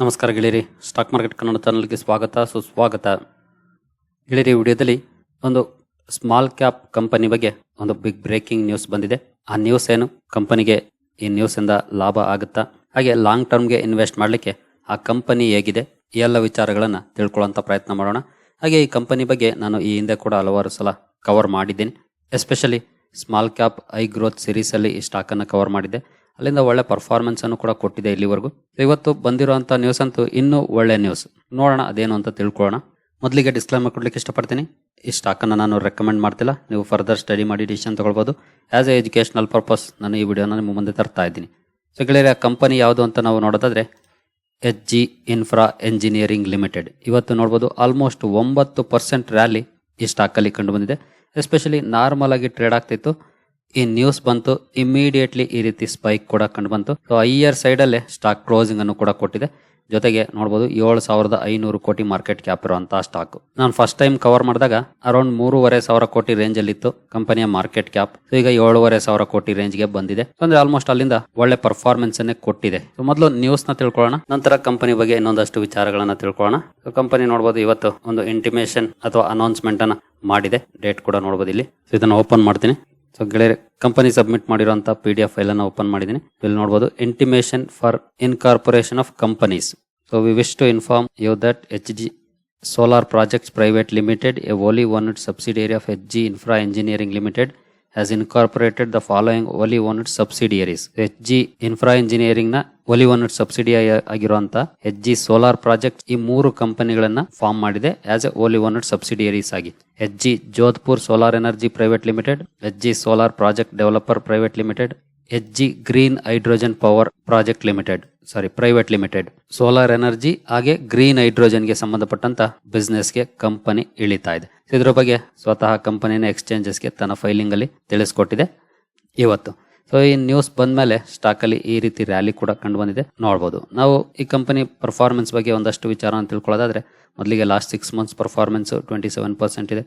ನಮಸ್ಕಾರ ಗೆಳೆಯರಿ. Stock market Kannada ಚಾನಲ್ಗೆ ಸ್ವಾಗತ. ಸುಸ್ವಾಗತ. ಗೆಳೆಯರಿ ವಿಡಿಯೋದಲ್ಲಿ ಒಂದು ಸ್ಮಾಲ್ ಕ್ಯಾಪ್ ಕಂಪನಿ ಬಗ್ಗೆ ಒಂದು ಬಿಗ್ ಬ್ರೇಕಿಂಗ್ ನ್ಯೂಸ್ ಬಂದಿದೆ. ಆ ನ್ಯೂಸ್ ಏನು? ಕಂಪನಿಗೆ ಈ ನ್ಯೂಸಿಂದ ಲಾಭ ಆಗುತ್ತಾ? ಹಾಗೆ ಲಾಂಗ್ ಟರ್ಮ್ಗೆ ಇನ್ವೆಸ್ಟ್ ಮಾಡಲಿಕ್ಕೆ ಆ ಕಂಪನಿ ಹೇಗಿದೆ? ಈ ಎಲ್ಲ ವಿಚಾರಗಳನ್ನು ತಿಳ್ಕೊಳ್ಳೋಂಥ ಪ್ರಯತ್ನ ಮಾಡೋಣ. ಹಾಗೆ ಈ ಕಂಪನಿ ಬಗ್ಗೆ ನಾನು ಈ ಹಿಂದೆ ಕೂಡ ಹಲವಾರು ಸಲ ಕವರ್ ಮಾಡಿದ್ದೀನಿ. Especially small cap I growth ಸಿರೀಸಲ್ಲಿ ಈ ಸ್ಟಾಕನ್ನು ಕವರ್ ಮಾಡಿದ್ದೆ. ಅಲ್ಲಿಂದ ಒಳ್ಳೆ ಪರ್ಫಾರ್ಮೆನ್ಸ್ ಅನ್ನು ಕೂಡ ಕೊಟ್ಟಿದೆ ಇಲ್ಲಿವರೆಗೂ. ಇವತ್ತು ಬಂದಿರುವಂತ ನ್ಯೂಸ್ ಅಂತೂ ಇನ್ನೂ ಒಳ್ಳೆ ನ್ಯೂಸ್ ನೋಡೋಣ, ಅದೇನು ಅಂತ ತಿಳ್ಕೊಳ್ಳೋಣ. ಮೊದಲಿಗೆ ಡಿಸ್ಕ್ಲೈಮರ್ ಕೊಡ್ಲಿಕ್ಕೆ ಇಷ್ಟಪಡ್ತೀನಿ. ಈ ಸ್ಟಾಕ್ ಅನ್ನು ನಾನು ರೆಕಮೆಂಡ್ ಮಾಡ್ತಿಲ್ಲ. ನೀವು ಫರ್ದರ್ ಸ್ಟಡಿ ಮಾಡಿ ಡಿಸಿಷನ್ ತಗೊಳ್ಬೋದು. ಆಸ್ ಎ ಎಜುಕೇಶನಲ್ ಪರ್ಪಸ್ ನಾನು ಈ ವಿಡಿಯೋನ ನಿಮ್ಮ ಮುಂದೆ ತರ್ತಾ ಇದ್ದೀನಿ. ಸೊ ಗೆಳೆಯರ ಕಂಪನಿ ಯಾವುದು ಅಂತ ನಾವು ನೋಡೋದಾದ್ರೆ H G infra engineering limited ಇವತ್ತು ನೋಡ್ಬೋದು ಆಲ್ಮೋಸ್ಟ್ ಒಂಬತ್ತು ಪರ್ಸೆಂಟ್ ರ್ಯಾಲಿ ಈ ಸ್ಟಾಕಲ್ಲಿ ಕಂಡು ಬಂದಿದೆ. ಎಸ್ಪೆಷಲಿ ನಾರ್ಮಲ್ ಆಗಿ ಟ್ರೇಡ್ ಆಗ್ತಿತ್ತು. ಈ ನ್ಯೂಸ್ ಬಂತು ಇಮಿಡಿಯೇಟ್ಲಿ ಈ ರೀತಿ ಸ್ಪೈಕ್ ಕೂಡ ಕಂಡು ಬಂತು. ಸೊ ಐಯರ್ ಸೈಡಲ್ಲೇ ಸ್ಟಾಕ್ ಕ್ಲೋಸಿಂಗ್ ಅನ್ನು ಕೂಡ ಕೊಟ್ಟಿದೆ. ಜೊತೆಗೆ ನೋಡಬಹುದು ಏಳು ಸಾವಿರದ ಐನೂರು ಕೋಟಿ ಮಾರ್ಕೆಟ್ ಕ್ಯಾಪ್ ಇರುವಂತಹ ಸ್ಟಾಕ್ ನಾನು ಫಸ್ಟ್ ಟೈಮ್ ಕವರ್ ಮಾಡಿದಾಗ ಅರೌಂಡ್ ಮೂರುವರೆ ಸಾವಿರ ಕೋಟಿ ರೇಂಜ್ ಅಲ್ಲಿ ಇತ್ತು ಕಂಪನಿಯ ಮಾರ್ಕೆಟ್ ಕ್ಯಾಪ್ ಈಗ ಏಳುವರೆ ಸಾವಿರ ಕೋಟಿ ರೇಂಜ್ಗೆ ಬಂದಿದೆ. ಅಂದ್ರೆ ಆಲ್ಮೋಸ್ಟ್ ಅಲ್ಲಿಂದ ಒಳ್ಳೆ ಪರ್ಫಾರ್ಮೆನ್ಸ್ ಅನ್ನೇ ಕೊಟ್ಟಿದೆ. ಮೊದಲು ನ್ಯೂಸ್ನ ತಿಳ್ಕೊಳ್ಳೋಣ. ನಂತರ ಕಂಪನಿ ಬಗ್ಗೆ ಇನ್ನೊಂದಷ್ಟು ವಿಚಾರಗಳನ್ನ ತಿಳ್ಕೊಳ್ಳೋಣ. ಕಂಪನಿ ನೋಡಬಹುದು ಇವತ್ತು ಒಂದು ಇಂಟಿಮೇಷನ್ ಅಥವಾ ಅನೌನ್ಸ್ಮೆಂಟ್ ಅನ್ನ ಮಾಡಿದೆ. ಡೇಟ್ ಕೂಡ ನೋಡಬಹುದು ಇಲ್ಲಿ. ಇದನ್ನ ಓಪನ್ ಮಾಡ್ತೀನಿ. ಸೊ ಗೆಳೆಯರೆ ಕಂಪನಿ ಸಬ್ಮಿಟ್ ಮಾಡಿರುವಂತಹ ಪಿ ಡಿ ಎಫ್ ಓಪನ್ ಮಾಡಿದ್ದೀನಿ. ಇಲ್ಲಿ ನೋಡಬಹುದು intimation for incorporation of companies so we wish to inform you that H G solar projects private limited a wholly owned subsidiary of H G infra engineering limited has incorporated the following wholly owned subsidiaries H G infra ಇಂಜಿನಿಯರಿಂಗ್ನ wholly owned subsidiary ಆಗಿರುವಂತ H G solar project ಈ ಮೂರು ಕಂಪನಿಗಳನ್ನ form ಮಾಡಿದೆ as a wholly owned subsidiaries ಆಗಿ. H G Jodhpur solar energy private limited H G solar project developer private limited H G green hydrogen power project limited sorry private limited solar energy ಹಾಗೆ green ಹೈಡ್ರೋಜನ್ಗೆ ಸಂಬಂಧಪಟ್ಟಂತ ಬಿಸ್ನೆಸ್ಗೆ company ಇಳಿತಾ ಇದೆ. ಇದರ ಬಗ್ಗೆ ಸ್ವತಃ ಕಂಪನಿನ ಎಕ್ಸ್ಚೇಂಜಸ್ಗೆ ತನ್ನ ಫೈಲಿಂಗ್ ಅಲ್ಲಿ ತಿಳಿಸ್ಕೊಟ್ಟಿದೆ ಇವತ್ತು. ಸೊ ಈ ನ್ಯೂಸ್ ಬಂದ್ಮೇಲೆ ಸ್ಟಾಕ್ ಅಲ್ಲಿ ಈ ರೀತಿ ರ್ಯಾಲಿ ಕೂಡ ಕಂಡು ಬಂದಿದೆ ನೋಡಬಹುದು ನಾವು ಈ ಕಂಪನಿ ಪರ್ಫಾರ್ಮೆನ್ಸ್ ಬಗ್ಗೆ ಒಂದಷ್ಟು ವಿಚಾರ ತಿಳ್ಕೊಳ್ಳೋದಾದ್ರೆ, ಮೊದಲಿಗೆ last six months performance twenty seven percent ಇದೆ.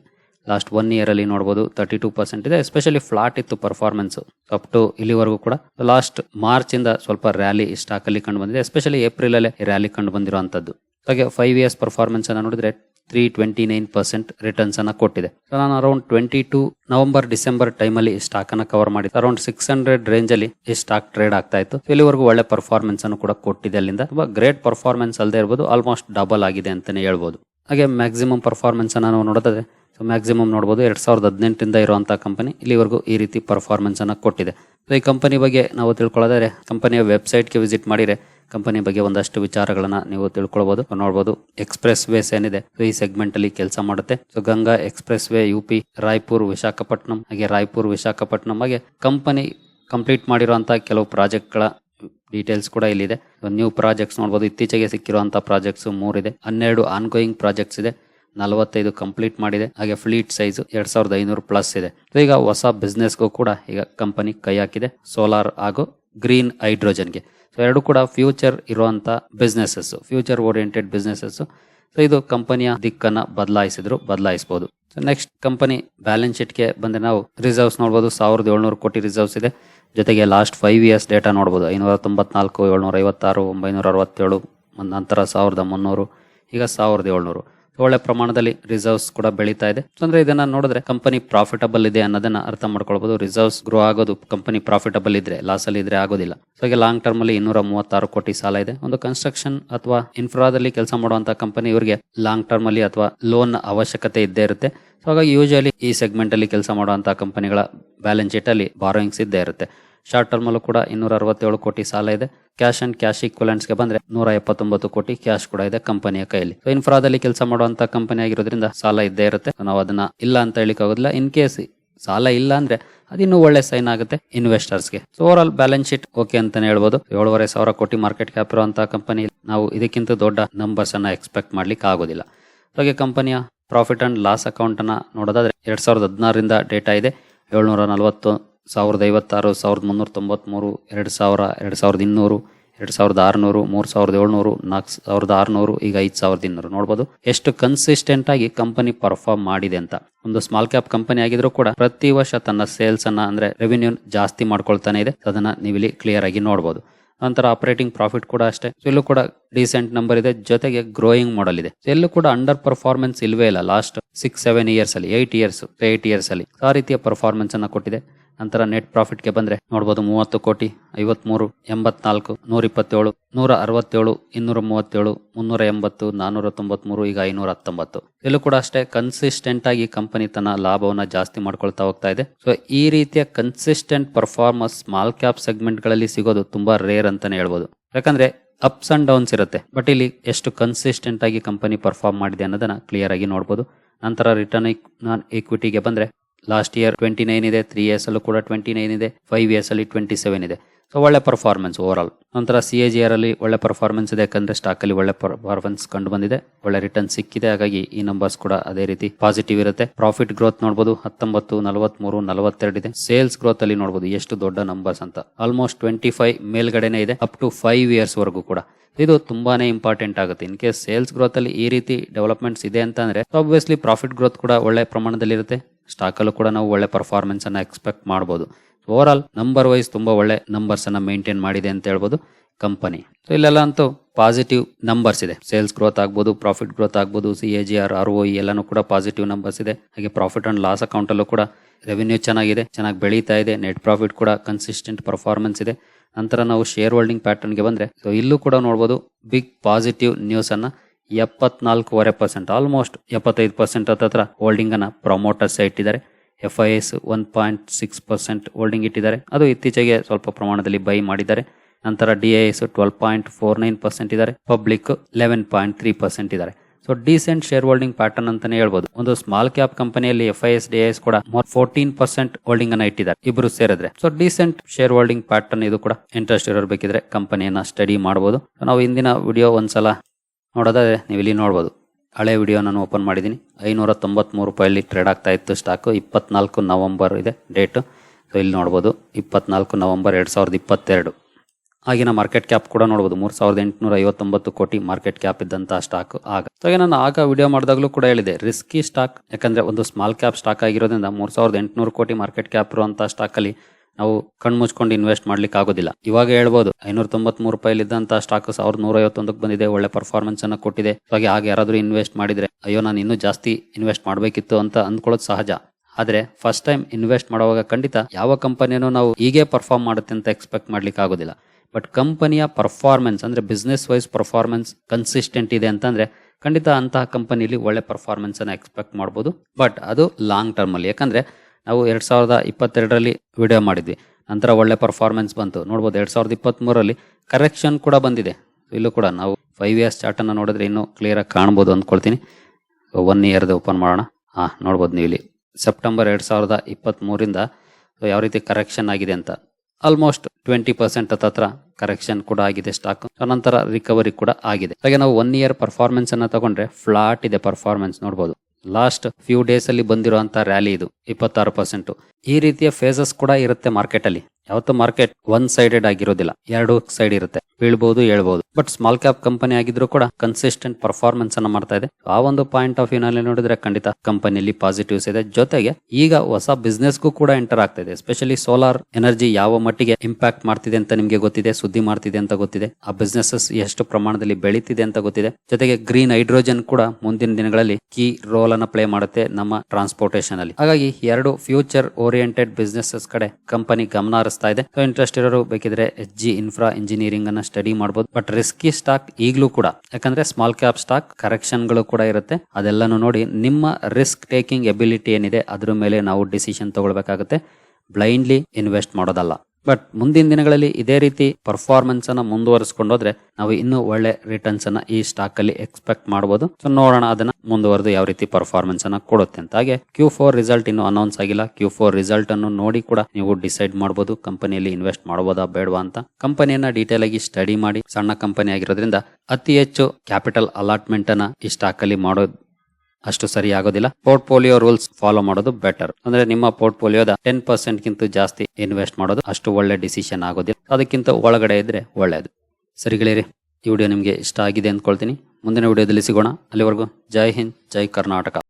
ಲಾಸ್ಟ್ ಒನ್ ಇಯರ್ ಅಲ್ಲಿ ನೋಡಬಹುದು ತರ್ಟಿ ಟೂ ಪರ್ಸೆಂಟ್ ಇದೆ ಎಸ್ಪೆಷಲಿ ಫ್ಲಾಟ್ ಇತ್ತು ಪರ್ಫಾರ್ಮೆನ್ಸ್ ಅಪ್ ಟು ಇಲ್ಲಿವರೆಗೂ ಕೂಡ. ಲಾಸ್ಟ್ ಮಾರ್ಚ್ ಇಂದ ಸ್ವಲ್ಪ ರ್ಯಾಲಿ ಸ್ಟಾಕ್ ಅಲ್ಲಿ ಕಂಡು ಬಂದಿದೆ ಎಸ್ಪೆಷಲಿ ಏಪ್ರಿಲ್ ಅಲ್ಲೇ ರ್ಯಾಲಿ ಕಂಡು ಬಂದಿರುವಂತದ್ದು. ಹಾಗೆ ಫೈವ್ ಇಯರ್ಸ್ ಪರ್ಫಾರ್ಮೆನ್ಸ್ ಅನ್ನ ನೋಡಿದ್ರೆ three twenty nine percent returns ಅನ್ನ ಕೊಟ್ಟಿದೆ. ನಾನು around twenty two November December time ಅಲ್ಲಿ ಸ್ಟಾಕ್ ಅನ್ನ ಕವರ್ ಮಾಡಿದೆ. ಅರೌಂಡ್ ಸಿಕ್ಸ್ ಹಂಡ್ರೆಡ್ ರೇಂಜ್ ಅಲ್ಲಿ ಈ ಸ್ಟಾಕ್ ಟ್ರೇಡ್ ಆಗ್ತಾ ಇತ್ತು. ಇಲ್ಲಿವರೆಗೂ ಒಳ್ಳೆ ಪರ್ಫಾರ್ಮೆನ್ಸ್ ಅನ್ನು ಕೂಡ ಕೊಟ್ಟಿದೆ ಅಲ್ಲಿಂದ. ತುಂಬಾ ಗ್ರೇಟ್ ಪರ್ಫಾರ್ಮೆನ್ಸ್ ಅಲ್ಲದೆ ಇರ್ಬೋದು ಆಲ್ಮೋಸ್ಟ್ ಡಬಲ್ ಆಗಿದೆ ಅಂತಾನೆ ಹೇಳ್ಬೋದು. ಹಾಗೆ ಮ್ಯಾಕ್ಸಿಮಮ್ ಪರ್ಫಾರ್ಮೆನ್ಸ್ ಅನ್ನ ನಾವು ನೋಡೋದಾದ್ರೆ ಸೊ ಮ್ಯಾಕ್ಸಿಮಮ್ ನೋಡ್ಬೋದು ಎರಡು ಸಾವಿರದ ಹದಿನೆಂಟರಿಂದ ಇರುವಂಥ ಕಂಪನಿ ಇಲ್ಲಿವರೆಗೂ ಈ ರೀತಿ ಪರ್ಫಾರ್ಮೆನ್ಸ್ ಅನ್ನ ಕೊಟ್ಟಿದೆ. ಸೊ ಈ ಕಂಪನಿ ಬಗ್ಗೆ ನಾವು ತಿಳ್ಕೊಳ್ಳೋದಾದ್ರೆ ಕಂಪನಿಯ ವೆಬ್ಸೈಟ್ಗೆ ವಿಸಿಟ್ ಮಾಡಿದ್ರೆ ಕಂಪನಿ ಬಗ್ಗೆ ಒಂದಷ್ಟು ವಿಚಾರಗಳನ್ನು ನೀವು ತಿಳ್ಕೊಳ್ಬೋದು. ನೋಡ್ಬೋದು ಎಕ್ಸ್ಪ್ರೆಸ್ ವೇಸ್ ಏನಿದೆ. ಸೊ ಈ ಸೆಗ್ಮೆಂಟ್ ಅಲ್ಲಿ ಕೆಲಸ ಮಾಡುತ್ತೆ. So Ganga express way U P Raipur Visakhapatnam ಹಾಗೆ ರಾಯ್ಪುರ್ ವಿಶಾಖಪಟ್ಟಣಂ ಹಾಗೆ ಕಂಪನಿ ಕಂಪ್ಲೀಟ್ ಮಾಡಿರುವಂತಹ ಕೆಲವು ಪ್ರಾಜೆಕ್ಟ್ಗಳ ಡೀಟೇಲ್ಸ್ ಕೂಡ ಇಲ್ಲಿದೆ. ನ್ಯೂ ಪ್ರಾಜೆಕ್ಟ್ಸ್ ನೋಡಬಹುದು ಇತ್ತೀಚೆಗೆ ಸಿಕ್ಕಿರುವಂತಹ ಪ್ರಾಜೆಕ್ಟ್ಸ್ ಮೂರಿದೆ. ಹನ್ನೆರಡು ಆನ್ಗೋಯಿಂಗ್ ಪ್ರಾಜೆಕ್ಟ್ಸ್ ಇದೆ. ನಲವತ್ತೈದು ಕಂಪ್ಲೀಟ್ ಮಾಡಿದೆ. ಹಾಗೆ ಫ್ಲೀಟ್ ಸೈಜ್ ಎರಡ್ ಸಾವಿರದ ಐನೂರು ಪ್ಲಸ್ ಇದೆ. ಈಗ ಹೊಸ ಬಿಸ್ನೆಸ್ಗೂ ಕೂಡ ಈಗ ಕಂಪನಿ ಕೈ ಹಾಕಿದೆ. ಸೋಲಾರ್ ಹಾಗೂ ಗ್ರೀನ್ ಹೈಡ್ರೋಜನ್ಗೆ ಸೊ ಎರಡು ಕೂಡ ಫ್ಯೂಚರ್ ಇರುವಂತ businesses future oriented businesses so ಇದು ಕಂಪನಿಯ ದಿಕ್ಕನ್ನ ಬದಲಾಯಿಸಿದ್ರು ಬದಲಾಯಿಸಬಹುದು ಸೊ ನೆಕ್ಸ್ಟ್ ಕಂಪನಿ ಬ್ಯಾಲೆನ್ಸ್ ಶೀಟ್ಗೆ ಬಂದ್ರೆ ನಾವು ರಿಸರ್ವ್ಸ್ ನೋಡಬಹುದು ಸಾವಿರದ ಏಳ್ನೂರು ಕೋಟಿ ರಿಸರ್ವ್ಸ್ ಇದೆ. ಜೊತೆಗೆ ಲಾಸ್ಟ್ ಫೈವ್ ಇಯರ್ಸ್ ಡೇಟಾ ನೋಡಬಹುದು ಐನೂರ ತೊಂಬತ್ನಾಲ್ಕು, ಏಳ್ನೂರ ಐವತ್ತಾರು, ಒಂಬೈನೂರ ಅರವತ್ತೇಳು, ನಂತರ ಸಾವಿರದ ಮುನ್ನೂರು, ಈಗ ಸಾವಿರದ ಏಳ್ನೂರು. ಒಳ್ಳೆ ಪ್ರಮಾಣದಲ್ಲಿ ರಿಸರ್ವ್ಸ್ ಕೂಡ ಬೆಳೀತಾ ಇದೆ. ಅಂದ್ರೆ ಇದನ್ನ ನೋಡಿದ್ರೆ ಕಂಪನಿ ಪ್ರಾಫಿಟಬಲ್ ಇದೆ ಅನ್ನೋದನ್ನ ಅರ್ಥ ಮಾಡ್ಕೊಳ್ಬಹುದು ರಿಸರ್ವ್ಸ್ ಗ್ರೋ ಆಗೋದು ಕಂಪನಿ ಪ್ರಾಫಿಟಬಲ್ ಇದ್ರೆ ಲಾಸ್ ಅಲ್ಲಿ ಇದ್ರೆ ಆಗೋದಿಲ್ಲ. ಸೊ ಹಾಗೆ ಲಾಂಗ್ ಟರ್ಮ್ ಅಲ್ಲಿ ಇನ್ನೂರ ಮೂವತ್ತಾರು ಕೋಟಿ ಸಾಲ ಇದೆ. ಒಂದು ಕನ್ಸ್ಟ್ರಕ್ಷನ್ ಅಥವಾ ಇನ್ಫ್ರಾದಲ್ಲಿ ಕೆಲಸ ಮಾಡುವಂತ ಕಂಪನಿ ಇವರಿಗೆ ಲಾಂಗ್ ಟರ್ಮ್ ಅಲ್ಲಿ ಅಥವಾ ಲೋನ್ ಅವಶ್ಯಕತೆ ಇದ್ದೇ ಇರುತ್ತೆ. ಸೊ ಹಾಗಾಗಿ ಯೂಶಲಿ ಈ ಸೆಗ್ಮೆಂಟ್ ಅಲ್ಲಿ ಕೆಲಸ ಮಾಡುವಂತಹ ಕಂಪನಿಗಳ ಬ್ಯಾಲೆನ್ಸ್ ಶೀಟ್ ಅಲ್ಲಿ ಬಾರೋಯಿಂಗ್ಸ್ ಇದ್ದೇ ಇರುತ್ತೆ. ಶಾರ್ಟ್ ಟರ್ಮ್ ಅಲ್ಲೂ ಕೂಡ ಇನ್ನೂರ ಅರವತ್ತೇಳು ಕೋಟಿ ಸಾಲ ಇದೆ. ಕ್ಯಾಶ್ ಅಂಡ್ ಕ್ಯಾಶ್ಗೆ ಬಂದ್ರೆ ನೂರ ಎಪ್ಪತ್ತೊಂಬತ್ತು ಕೋಟಿ ಕ್ಯಾಶ್ ಕೂಡ ಇದೆ ಕಂಪನಿಯ ಕೈಯಲ್ಲಿ. ಸೊ ಇನ್ಫ್ರಾದಲ್ಲಿ ಕೆಲಸ ಮಾಡುವಂತ ಕಂಪನಿ ಆಗಿರೋದ್ರಿಂದ ಸಾಲ ಇದ್ದೇ ಇರುತ್ತೆ. ನಾವು ಅದನ್ನ ಇಲ್ಲ ಅಂತ ಹೇಳಿಕ್ ಆಗೋದಿಲ್ಲ. ಇನ್ ಕೇಸ್ ಸಾಲ ಇಲ್ಲ ಅಂದ್ರೆ ಅದಿನ್ನೂ ಒಳ್ಳೆ ಸೈನ್ ಆಗುತ್ತೆ ಇನ್ವೆಸ್ಟರ್ಸ್ಗೆ so over all balance sheet okay ಅಂತ ಹೇಳ್ಬೋದು. ಏಳುವರೆ ಸಾವಿರ ಕೋಟಿ ಮಾರ್ಕೆಟ್ ಕ್ಯಾಪ್ ಇರುವಂತಹ ಕಂಪನಿ ನಾವು ಇದಕ್ಕಿಂತ ದೊಡ್ಡ ನಂಬರ್ಸ್ ಅನ್ನ ಎಕ್ಸ್ಪೆಕ್ಟ್ ಮಾಡ್ಲಿಕ್ಕೆ ಆಗೋದಿಲ್ಲ. ಹಾಗೆ ಕಂಪನಿಯ ಪ್ರಾಫಿಟ್ ಅಂಡ್ ಲಾಸ್ ಅಕೌಂಟ್ ಅನ್ನ ನೋಡೋದಾದ್ರೆ ಎರಡ್ ಸಾವಿರದ ಹದಿನಾರರಿಂದ ಡೇಟಾ ಇದೆ. ಏಳ್ನೂರ ನಲವತ್ತು ಸಾವಿರದ ಐವತ್ತಾರು, ಸಾವಿರದ ಮುನ್ನೂರ ತೊಂಬತ್ತ್ಮೂರು ಎರಡು ಸಾವಿರ, ಎರಡು ಸಾವಿರದ ಇನ್ನೂರು, ಎರಡು ಸಾವಿರದ ಆರುನೂರು, ಮೂರು ಸಾವಿರದ ಏಳ್ನೂರು, ನಾಲ್ಕು ಸಾವಿರದ ಆರುನೂರು, ಈಗ ಐದು ಸಾವಿರದ ಇನ್ನೂರು. ನೋಡ್ಬೋದು ಎಷ್ಟು ಕನ್ಸಿಸ್ಟೆಂಟ್ ಆಗಿ ಕಂಪನಿ ಪರ್ಫಾರ್ಮ್ ಮಾಡಿದೆ ಅಂತ. ಒಂದು ಸ್ಮಾಲ್ ಕ್ಯಾಪ್ ಕಂಪನಿ ಆಗಿದ್ರು ಕೂಡ ಪ್ರತಿ ವರ್ಷ ತನ್ನ ಸೇಲ್ಸ್ ಅನ್ನ ಅಂದ್ರೆ ರೆವಿನ್ಯೂ ಜಾಸ್ತಿ ಮಾಡ್ಕೊಳ್ತಾನೆ ಇದೆ. ಅದನ್ನ ನೀವಿಲ್ಲಿ ಕ್ಲಿಯರ್ ಆಗಿ ನೋಡಬಹುದು ನಂತರ ಆಪರೇಟಿಂಗ್ ಪ್ರಾಫಿಟ್ ಕೂಡ ಅಷ್ಟೇ. ಇಲ್ಲೂ ಕೂಡ ಡೀಸೆಂಟ್ ನಂಬರ್ ಇದೆ. ಜೊತೆಗೆ ಗ್ರೋಯಿಂಗ್ ಮಾಡಲ್ ಇದೆ. ಎಲ್ಲೂ ಕೂಡ ಅಂಡರ್ ಪರ್ಫಾರ್ಮೆನ್ಸ್ ಇಲ್ವೇ ಇಲ್ಲ. ಲಾಸ್ಟ್ ಸಿಕ್ಸ್ ಸೆವೆನ್ ಇಯರ್ಸ್ ಅಲ್ಲಿ ಏಟ್ ಇಯರ್ಸ್ ಏಟ್ ಇಯರ್ಸ್ ಅಲ್ಲಿ ಆ ರೀತಿಯ ಪರ್ಫಾರ್ಮೆನ್ಸ್ ಅನ್ನ ಕೊಟ್ಟಿದೆ. ನಂತರ ನೆಟ್ ಪ್ರಾಫಿಟ್ಗೆ ಬಂದ್ರೆ ನೋಡಬಹುದು ಮೂವತ್ತು ಕೋಟಿ, ಐವತ್ಮೂರು, ಎಂಬತ್ನಾಲ್ಕು ನೂರ ಇಪ್ಪತ್ತೇಳು ನೂರ ಅರವತ್ತೇಳು, ಇನ್ನೂರ ಮೂವತ್ತೇಳು, ಮುನ್ನೂರ ಎಂಬತ್ತು, ನಾನೂರ ತೊಂಬತ್ಮೂರು, ಈಗ ಐನೂರ ಹತ್ತೊಂಬತ್ತು. ಇಲ್ಲೂ ಕೂಡ ಅಷ್ಟೇ ಕನ್ಸಿಸ್ಟೆಂಟ್ ಆಗಿ ಕಂಪನಿ ತನ್ನ ಲಾಭವನ್ನ ಜಾಸ್ತಿ ಮಾಡ್ಕೊಳ್ತಾ ಹೋಗ್ತಾ ಇದೆ. ಸೊ ಈ ರೀತಿಯ ಕನ್ಸಿಸ್ಟೆಂಟ್ ಪರ್ಫಾರ್ಮೆನ್ಸ್ ಸ್ಮಾಲ್ ಕ್ಯಾಪ್ ಸೆಗ್ಮೆಂಟ್ಗಳಲ್ಲಿ ಸಿಗೋದು ತುಂಬಾ ರೇರ್ ಅಂತಾನೆ ಹೇಳ್ಬೋದು. ಯಾಕಂದ್ರೆ ಅಪ್ಸ್ ಅಂಡ್ ಡೌನ್ಸ್ ಇರುತ್ತೆ. ಬಟ್ ಇಲ್ಲಿ ಎಷ್ಟು ಕನ್ಸಿಸ್ಟೆಂಟ್ ಆಗಿ ಕಂಪನಿ ಪರ್ಫಾರ್ಮ್ ಮಾಡಿದೆ ಅನ್ನೋದನ್ನ ಕ್ಲಿಯರ್ ಆಗಿ ನೋಡಬಹುದು ನಂತರ ರಿಟರ್ನ್ ನಾನ್ ಈಕ್ವಿಟಿಗೆ ಬಂದ್ರೆ ಲಾಸ್ಟ್ ಇಯರ್ ಟ್ವೆಂಟಿ ನೈನ್ ಇದೆ ತ್ರೀ ಇಯರ್ಸ್ ಅಲ್ಲೂ ಕೂಡ ಟ್ವೆಂಟಿ ನೈನ್ ಇದೆ ಫೈವ್ ಇಯರ್ಸ್ ಅಲ್ಲಿ ಟ್ವೆಂಟಿ ಸೆವೆನ್ ಇದೆ. ಸೊ ಒಳ್ಳೆ ಪರ್ಫಾರ್ಮೆನ್ಸ್ ಓವರ್ ಆಲ್ ನಂತರ ಸಿ ಎ ಜಿ ಆರ್ ಅಲ್ಲಿ ಒಳ್ಳೆ ಪರ್ಫಾರ್ಮೆನ್ಸ್ ಇದೆ. ಯಾಕಂದ್ರೆ ಸ್ಟಾಕ್ ಅಲ್ಲಿ ಒಳ್ಳೆ ಪರ್ಫಾರ್ಮೆನ್ಸ್ ಕಂಡು ಬಂದಿದೆ. ಒಳ್ಳೆ ರಿಟರ್ನ್ ಸಿಕ್ಕಿದೆ. ಹಾಗಾಗಿ ಈ ನಂಬರ್ಸ್ ಕೂಡ ಅದೇ ರೀತಿ ಪಾಸಿಟಿವ್ ಇರುತ್ತೆ. ಪ್ರಾಫಿಟ್ ಗ್ರೋತ್ ನೋಡಬಹುದು ಹತ್ತೊಂಬತ್ತು, ನಲವತ್ಮೂರು, ನಲವತ್ತೆರಡು ಇದೆ. ಸೇಲ್ಸ್ ಗ್ರೋತ್ ಅಲ್ಲಿ ನೋಡಬಹುದು ಎಷ್ಟು ದೊಡ್ಡ ನಂಬರ್ಸ್ ಅಂತ. ಆಲ್ಮೋಸ್ಟ್ ಟ್ವೆಂಟಿ ಫೈವ್ ಮೇಲ್ಗಡೆನೆ ಇದೆ. ಅಪ್ ಟು ಫೈವ್ ಇಯರ್ಸ್ ವರೆಗೂ ಕೂಡ. ಇದು ತುಂಬಾನೇ ಇಂಪಾರ್ಟೆಂಟ್ ಆಗುತ್ತೆ. ಇನ್ ಕೇಸ್ ಸೇಲ್ಸ್ ಗ್ರೋತ್ ಅಲ್ಲಿ ಈ ರೀತಿ ಡೆವಲಪ್ಮೆಂಟ್ಸ್ ಇದೆ ಅಂತ ಅಂದ್ರೆ ಆಬ್ವಿಯಸ್ಲಿ ಪ್ರಾಫಿಟ್ ಗ್ರೋತ್ ಕೂಡ ಒಳ್ಳೆ ಪ್ರಮಾಣದಲ್ಲಿ ಇರುತ್ತೆ ಸ್ಟಾಕ್ ಅಲ್ಲೂ ಕೂಡ ನಾವು ಒಳ್ಳೆ ಪರ್ಫಾರ್ಮೆನ್ಸ್ ಅನ್ನ ಎಕ್ಸ್ಪೆಕ್ಟ್ ಮಾಡಬಹುದು ಓವರ್ ಆಲ್ ನಂಬರ್ ವೈಸ್ ತುಂಬಾ ಒಳ್ಳೆ ನಂಬರ್ಸ್ ಅನ್ನ ಮೇಂಟೈನ್ ಮಾಡಿದೆ ಅಂತ ಹೇಳ್ಬೋದು ಕಂಪನಿ ಸೊ ಇಲ್ಲೆಲ್ಲ ಅಂತೂ ಪಾಸಿಟಿವ್ ನಂಬರ್ಸ್ ಇದೆ. ಸೇಲ್ಸ್ ಗ್ರೋತ್ ಆಗ್ಬೋದು ಪ್ರಾಫಿಟ್ ಗ್ರೋತ್ ಆಗ್ಬೋದು C A G R R O ಎಲ್ಲಾನು ಕೂಡ ಪಾಸಿಟಿವ್ ನಂಬರ್ಸ್ ಇದೆ. ಹಾಗೆ ಪ್ರಾಫಿಟ್ ಅಂಡ್ ಲಾಸ್ ಅಕೌಂಟ್ ಅಲ್ಲೂ ಕೂಡ ರೆವಿನ್ಯೂ ಚೆನ್ನಾಗಿದೆ, ಚೆನ್ನಾಗಿ ಬೆಳೀತಾ ಇದೆ ನೆಟ್ ಪ್ರಾಫಿಟ್ ಕೂಡ ಕನ್ಸಿಸ್ಟೆಂಟ್ ಪರ್ಫಾರ್ಮೆನ್ಸ್ ಇದೆ. ನಂತರ ನಾವು ಶೇರ್ ಹೋಲ್ಡಿಂಗ್ ಪ್ಯಾಟರ್ನ್ಗೆ ಬಂದ್ರೆ ಸೊ ಇಲ್ಲೂ ಕೂಡ ನೋಡ್ಬೋದು ಬಿಗ್ ಪಾಸಿಟಿವ್ ನ್ಯೂಸ್ ಅನ್ನ ಎಪ್ಪತ್ನಾಲ್ಕೂವರೆ ಪರ್ಸೆಂಟ್ ಆಲ್ಮೋಸ್ಟ್ ಎಪ್ಪತ್ತೈದು ಪರ್ಸೆಂಟ್ ಹತ್ರ ಹೋಲ್ಡಿಂಗ್ ಅನ್ನ ಪ್ರಮೋಟರ್ಸ್ ಇಟ್ಟಿದ್ದಾರೆ. F I S one point six percent holding ಇಟ್ಟಿದ್ದಾರೆ. ಅದು ಇತ್ತೀಚೆಗೆ ಸ್ವಲ್ಪ ಪ್ರಮಾಣದಲ್ಲಿ ಬೈ ಮಾಡಿದ್ದಾರೆ. ನಂತರ D I S twelve point four nine percent ಇದ್ದಾರೆ. Public eleven point three percent ಇದ್ದಾರೆ. So decent share holding pattern ಅಂತಾನೆ ಹೇಳ್ಬೋದು. ಒಂದು ಸ್ಮಾಲ್ ಕ್ಯಾಪ್ ಕಂಪನಿಯಲ್ಲಿ F I S D S ಕೂಡ ಫೋರ್ಟೀನ್ ಪರ್ಸೆಂಟ್ ಹೋಲ್ಡಿಂಗ್ ಅನ್ನ ಇಟ್ಟಿದ್ದಾರೆ. ಇಬ್ರು ಸೇರಿದ್ರೆ. So decent share holding pattern ಇದು ಕೂಡ ಇಂಟ್ರೆಸ್ಟ್ ಇರೋರ್ಬೇಕಿದ್ರೆ ಕಂಪೆನಿ ಕಂಪನಿಯನ್ನ ಸ್ಟಡಿ ಮಾಡಬಹುದು ನಾವು ಇಂದಿನ ವಿಡಿಯೋ ಒಂದ್ಸಲ ನೋಡೋದಾದ್ರೆ ನೀವು ಇಲ್ಲಿ ನೋಡ್ಬೋದು. ಹಳೆ ವಿಡಿಯೋ ನಾನು ಓಪನ್ ಮಾಡಿದ್ದೀನಿ ಐನೂರ ತೊಂಬತ್ಮೂರು ರೂಪಾಯಲ್ಲಿ ಟ್ರೇಡ್ ಆಗ್ತಾ ಇತ್ತು ಸ್ಟಾಕು ಇಪ್ಪತ್ನಾಲ್ಕು ನವಂಬರ್ ಇದೆ ಡೇಟು ಸೊ ಇಲ್ಲಿ ನೋಡ್ಬೋದು. ಇಪ್ಪತ್ನಾಲ್ಕು ನವಂಬರ್ ಎರಡು ಸಾವಿರದ ಇಪ್ಪತ್ತೆರಡು. ಆಗಿನ ಮಾರ್ಕೆಟ್ ಕ್ಯಾಪ್ ಕೂಡ ನೋಡ್ಬೋದು. ಮೂರು ಸಾವಿರದ ಎಂಟುನೂರ ಐವತ್ತೊಂಬತ್ತು ಕೋಟಿ ಮಾರ್ಕೆಟ್ ಕ್ಯಾಪ್ ಇದ್ದಂಥ ಸ್ಟಾಕ್ ಆಗ ಹಾಗೆ ನಾನು ಆಗ ವಿಡಿಯೋ ಮಾಡಿದಾಗಲೂ ಕೂಡ ಹೇಳಿದೆ. ರಿಸ್ಕಿ ಸ್ಟಾಕ್ ಯಾಕಂದ್ರೆ ಒಂದು ಸ್ಮಾಲ್ ಕ್ಯಾಪ್ ಸ್ಟಾಕ್ ಆಗಿರೋದ್ರಿಂದ ಮೂರು ಸಾವಿರದ ಎಂಟುನೂರು ಕೋಟಿ ಮಾರ್ಕೆಟ್ ಕ್ಯಾಪ್ ಇರುವಂತಹ ಸ್ಟಾಕ್ ಅಲ್ಲಿ ನಾವು ಕಣ್ಣು ಮುಚ್ಕೊಂಡು ಇನ್ವೆಸ್ಟ್ ಮಾಡ್ಲಿಕ್ಕೆ ಆಗೋದಿಲ್ಲ ಇವಾಗ ಹೇಳ್ಬೋದು ಐನೂರ ತೊಂಬತ್ಮೂರು ರೂಪಾಯಿ ಇದ್ದಂತ ಸ್ಟಾಕ್ ಸಾವಿರದ ನೂರ ಐವತ್ತೊಂದಕ್ಕೆ ಬಂದಿದೆ, ಒಳ್ಳೆ ಪರ್ಫಾರ್ಮೆನ್ಸ್ ಅನ್ನ ಕೊಟ್ಟಿದೆ. ಹಾಗೆ ಆಗ ಯಾರಾದ್ರೂ ಇನ್ವೆಸ್ಟ್ ಮಾಡಿದ್ರೆ, ಅಯ್ಯೋ, ನಾನು ಇನ್ನೂ ಜಾಸ್ತಿ ಇನ್ವೆಸ್ಟ್ ಮಾಡಬೇಕಿತ್ತು ಅಂತ ಅಂದ್ಕೊಳ್ಳೋದು ಸಹಜ. ಆದ್ರೆ ಫಸ್ಟ್ ಟೈಮ್ ಇನ್ವೆಸ್ಟ್ ಮಾಡುವಾಗ ಖಂಡಿತ ಯಾವ ಕಂಪನಿಯನ್ನು ನಾವು ಹೀಗೆ ಪರ್ಫಾರ್ಮ್ ಮಾಡುತ್ತೆ ಅಂತ ಎಕ್ಸ್ಪೆಕ್ಟ್ ಮಾಡ್ಲಿಕ್ಕೆ ಆಗೋದಿಲ್ಲ ಬಟ್ ಕಂಪನಿಯ ಪರ್ಫಾರ್ಮೆನ್ಸ್ ಅಂದ್ರೆ ಬಿಸ್ನೆಸ್ ವೈಸ್ ಪರ್ಫಾರ್ಮೆನ್ಸ್ ಕನ್ಸಿಸ್ಟೆಂಟ್ ಇದೆ ಅಂತಂದ್ರೆ, ಖಂಡಿತ ಅಂತಹ ಕಂಪನಿಲಿ ಒಳ್ಳೆ ಪರ್ಫಾರ್ಮೆನ್ಸ್ ಅನ್ನ ಎಕ್ಸ್ಪೆಕ್ಟ್ ಮಾಡಬಹುದು ಬಟ್ ಅದು ಲಾಂಗ್ ಟರ್ಮ್ ಅಲ್ಲಿ. ಯಾಕಂದ್ರೆ ನಾವು ಎರಡು ಸಾವಿರದ ಇಪ್ಪತ್ತೆರಡರಲ್ಲಿ ವಿಡಿಯೋ ಮಾಡಿದ್ವಿ. ನಂತರ ಒಳ್ಳೆ ಪರ್ಫಾರ್ಮೆನ್ಸ್ ಬಂತು. ನೋಡ್ಬೋದು ಎರಡು ಸಾವಿರದ ಇಪ್ಪತ್ತ್ಮೂರಲ್ಲಿ ಕರೆಕ್ಷನ್ ಕೂಡ ಬಂದಿದೆ. ಇಲ್ಲೂ ಕೂಡ ನಾವು ಫೈವ್ ಇಯರ್ಸ್ ಚಾರ್ಟ್ ಅನ್ನ ನೋಡಿದ್ರೆ ಇನ್ನೂ ಕ್ಲಿಯರ್ ಆಗಿ ಕಾಣ್ಬೋದು ಅಂದ್ಕೊಳ್ತೀನಿ. ಒನ್ ಇಯರ್ದು ಓಪನ್ ಮಾಡೋಣ. ಹಾ ನೋಡ್ಬೋದು ನೀವು ಇಲ್ಲಿ. ಸೆಪ್ಟೆಂಬರ್ ಎರಡು ಸಾವಿರದ ಇಪ್ಪತ್ತ್ಮೂರಿಂದ ಯಾವ ರೀತಿ ಕರೆಕ್ಷನ್ ಆಗಿದೆ ಅಂತ. ಆಲ್ಮೋಸ್ಟ್ ಟ್ವೆಂಟಿ ಪರ್ಸೆಂಟ್ ಹತ್ರ ಕರೆಕ್ಷನ್ ಕೂಡ ಆಗಿದೆ ಸ್ಟಾಕ್ ನಂತರ ರಿಕವರಿ ಕೂಡ ಆಗಿದೆ. ಹಾಗೆ ನಾವು ಒನ್ ಇಯರ್ ಪರ್ಫಾರ್ಮೆನ್ಸ್ ಅನ್ನ ತಗೊಂಡ್ರೆ ಫ್ಲಾಟ್ ಇದೆ ಪರ್ಫಾರ್ಮೆನ್ಸ್ ನೋಡಬಹುದು ಲಾಸ್ಟ್ ಫ್ಯೂ ಡೇಸ್ ಅಲ್ಲಿ ಬಂದಿರುವಂತ ರ್ಯಾಲಿ ಇದು, ಇಪ್ಪತ್ತಾರು ಪರ್ಸೆಂಟ್. ಈ ರೀತಿಯ ಫೇಸಸ್ ಕೂಡ ಇರುತ್ತೆ ಮಾರ್ಕೆಟ್ ಅಲ್ಲಿ ಯಾವತ್ತು ಮಾರ್ಕೆಟ್ ಒನ್ ಸೈಡೆಡ್ ಆಗಿರೋದಿಲ್ಲ, ಎರಡು ಸೈಡ್ ಇರುತ್ತೆ. ಬೀಳ್ಬಹುದು ಹೇಳ್ಬಹುದು ಬಟ್ ಸ್ಮಾಲ್ ಕ್ಯಾಪ್ ಕಂಪನಿ ಆಗಿದ್ರು ಕೂಡ ಕನ್ಸಿಸ್ಟೆಂಟ್ ಪರ್ಫಾರ್ಮೆನ್ಸ್ ಅನ್ನ ಮಾಡ್ತಾ ಇದೆ. ಆ ಒಂದು ಪಾಯಿಂಟ್ ಆಫ್ ವ್ಯೂ ನಲ್ಲಿ ನೋಡಿದ್ರೆ ಖಂಡಿತ ಕಂಪನಿಯಲ್ಲಿ ಪಾಸಿಟಿವ್ಸ್ ಇದೆ. ಜೊತೆಗೆ ಈಗ ಹೊಸ ಬಿಸ್ನೆಸ್ ಗೂ ಕೂಡ ಎಂಟರ್ ಆಗ್ತಾ ಇದೆ. ಎಸ್ಪೆಷಲಿ ಸೋಲಾರ್ ಎನರ್ಜಿ ಯಾವ ಮಟ್ಟಿಗೆ ಇಂಪ್ಯಾಕ್ಟ್ ಮಾಡ್ತಿದೆ ಅಂತ ನಿಮಗೆ ಗೊತ್ತಿದೆ, ಸುದ್ದಿ ಮಾಡ್ತಿದೆ ಅಂತ ಗೊತ್ತಿದೆ. ಆ ಬಿಸ್ನೆಸಸ್ ಎಷ್ಟು ಪ್ರಮಾಣದಲ್ಲಿ ಬೆಳೀತಿದೆ ಅಂತ ಗೊತ್ತಿದೆ. ಜೊತೆಗೆ ಗ್ರೀನ್ ಹೈಡ್ರೋಜನ್ ಕೂಡ ಮುಂದಿನ ದಿನಗಳಲ್ಲಿ ಕೀ ರೋಲ್ ಅನ್ನ ಪ್ಲೇ ಮಾಡುತ್ತೆ ನಮ್ಮ ಟ್ರಾನ್ಸ್ಪೋರ್ಟೇಷನ್ ಅಲ್ಲಿ. ಹಾಗಾಗಿ ಎರಡು ಫ್ಯೂಚರ್ ಓರಿಯೆಂಟೆಡ್ ಬಿಸ್ನೆಸಸ್ ಕಡೆ ಕಂಪನಿ ಗಮನ ಹರಿಸ್ತಾ ಇದೆ. ಇಂಟ್ರೆಸ್ಟ್ ಇರೋರು ಬೇಕಿದ್ರೆ ಎಚ್ ಜಿ ಇನ್ಫ್ರಾ ಇಂಜಿನಿಯರಿಂಗ್ ಅನ್ನ ಸ್ಟಡಿ ಮಾಡಬಹುದು ಬಟ್ ರಿಸ್ಕಿ ಸ್ಟಾಕ್ ಈಗಲೂ ಕೂಡ, ಯಾಕಂದ್ರೆ ಸ್ಮಾಲ್ ಕ್ಯಾಪ್ ಸ್ಟಾಕ್ ಕರೆಕ್ಷನ್ಗಳು ಕೂಡ ಇರುತ್ತೆ. ಅದೆಲ್ಲಾನು ನೋಡಿ ನಿಮ್ಮ ರಿಸ್ಕ್ ಟೇಕಿಂಗ್ ಎಬಿಲಿಟಿ ಏನಿದೆ, ಅದ್ರ ಮೇಲೆ ನಾವು ಡಿಸಿಷನ್ ತಗೊಳ್ಬೇಕಾಗುತ್ತೆ. ಬ್ಲೈಂಡ್ಲಿ ಇನ್ವೆಸ್ಟ್ ಮಾಡೋದಲ್ಲ. ಬಟ್ ಮುಂದಿನ ದಿನಗಳಲ್ಲಿ ಇದೇ ರೀತಿ ಪರ್ಫಾರ್ಮೆನ್ಸ್ ಅನ್ನ ಮುಂದುವರಿಸಿಕೊಂಡೋದ್ರೆ ನಾವು ಇನ್ನೂ ಒಳ್ಳೆ ರಿಟರ್ನ್ಸ್ ಅನ್ನ ಈ ಸ್ಟಾಕ್ ಅಲ್ಲಿ ಎಕ್ಸ್ಪೆಕ್ಟ್ ಮಾಡಬಹುದು ಸೊ ನೋಡೋಣ ಅದನ್ನ ಮುಂದುವರೆದು ಯಾವ ರೀತಿ ಪರ್ಫಾರ್ಮೆನ್ಸ್ ಅನ್ನ ಕೊಡುತ್ತೆ ಅಂತ. ಹಾಗೆ ಕ್ಯೂ ಫೋರ್ ರಿಸಲ್ಟ್ ಇನ್ನು ಅನೌನ್ಸ್ ಆಗಿಲ್ಲ. ಕ್ಯೂ ಫೋರ್ ರಿಸಲ್ಟ್ ಅನ್ನು ನೋಡಿ ಕೂಡ ನೀವು ಡಿಸೈಡ್ ಮಾಡಬಹುದು ಕಂಪನಿಯಲ್ಲಿ ಇನ್ವೆಸ್ಟ್ ಮಾಡಬಹುದಾ ಬೇಡವಾ ಅಂತ. ಕಂಪನಿಯನ್ನ ಡೀಟೇಲ್ ಆಗಿ ಸ್ಟಡಿ ಮಾಡಿ ಸಣ್ಣ ಕಂಪನಿ ಆಗಿರೋದ್ರಿಂದ ಅತಿ ಹೆಚ್ಚು ಕ್ಯಾಪಿಟಲ್ ಅಲಾಟ್ಮೆಂಟ್ ಅನ್ನ ಈ ಸ್ಟಾಕ್ ಅಲ್ಲಿ ಮಾಡೋದು ಅಷ್ಟು ಸರಿ ಆಗೋದಿಲ್ಲ. ಪೋರ್ಟ್ಫೋಲಿಯೋ ರೂಲ್ಸ್ ಫಾಲೋ ಮಾಡೋದು ಬೆಟರ್ ಅಂದ್ರೆ ನಿಮ್ಮ ಪೋರ್ಟ್ಫೋಲಿಯೋದ ಟೆನ್ ಪರ್ಸೆಂಟ್ ಗಿಂತ ಜಾಸ್ತಿ ಇನ್ವೆಸ್ಟ್ ಮಾಡೋದು ಅಷ್ಟು ಒಳ್ಳೆ ಡಿಸಿಷನ್ ಆಗೋದಿಲ್ಲ. ಅದಕ್ಕಿಂತ ಒಳಗಡೆ ಇದ್ರೆ ಒಳ್ಳೇದು. ಸರಿಗಳಿರಿ ಈ ವಿಡಿಯೋ ನಿಮಗೆ ಇಷ್ಟ ಆಗಿದೆ ಅಂದ್ಕೊಳ್ತೀನಿ. ಮುಂದಿನ ವಿಡಿಯೋದಲ್ಲಿ ಸಿಗೋಣ. ಅಲ್ಲಿವರೆಗೂ ಜೈ ಹಿಂದ್, ಜೈ ಕರ್ನಾಟಕ.